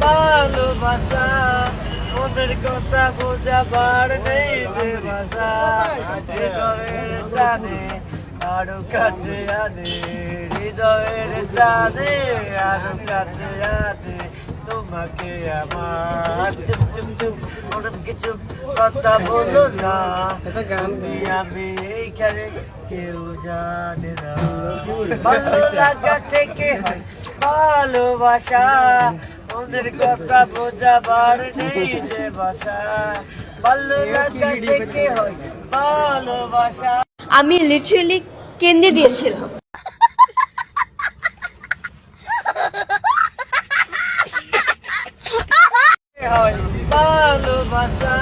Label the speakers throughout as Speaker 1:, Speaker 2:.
Speaker 1: ভালোবাসা কাছে আনে কাছে আনে। তোমাকে আমার চুপ কিছু কথা বলো না। তুমি আমি এইখানে কেউ জানে না। ভালো লাগা থেকে হয় ভালোবাসা। ওদের কথা বোঝাবার নেই যে ভাষা ভালো লাগা থেকে হয় ভালোবাসা।
Speaker 2: আমি লিটারেলি কেন্দ্রে দিয়েছিলাম।
Speaker 1: হয় ভালোবাসা।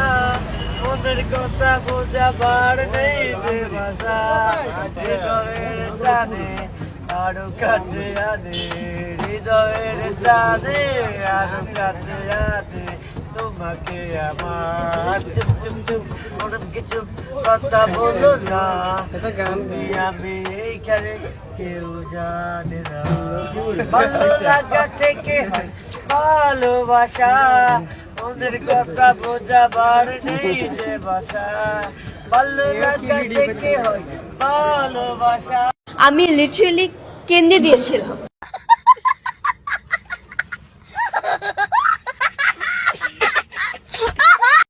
Speaker 1: ওদের কথা বোঝাবার নেই যে ভাষা টানে আরও কাছে আনে হৃদয়ের টানে আরও কাছে আনে তোমাকে আমার। চুপ চুপ চুপ, ওরম কিছু কথা বলো না। তুমি আমি এইখানে কেউ জানে না। ভালো লাগা থেকে হয় ভালোবাসা। ওদের কথা বোঝাবার নেই যে ভাষা ভালো লাগা থেকে হয় ভালোবাসা।
Speaker 2: আমি লিটারেলি কেন্দ্রে দিয়েছিলাম।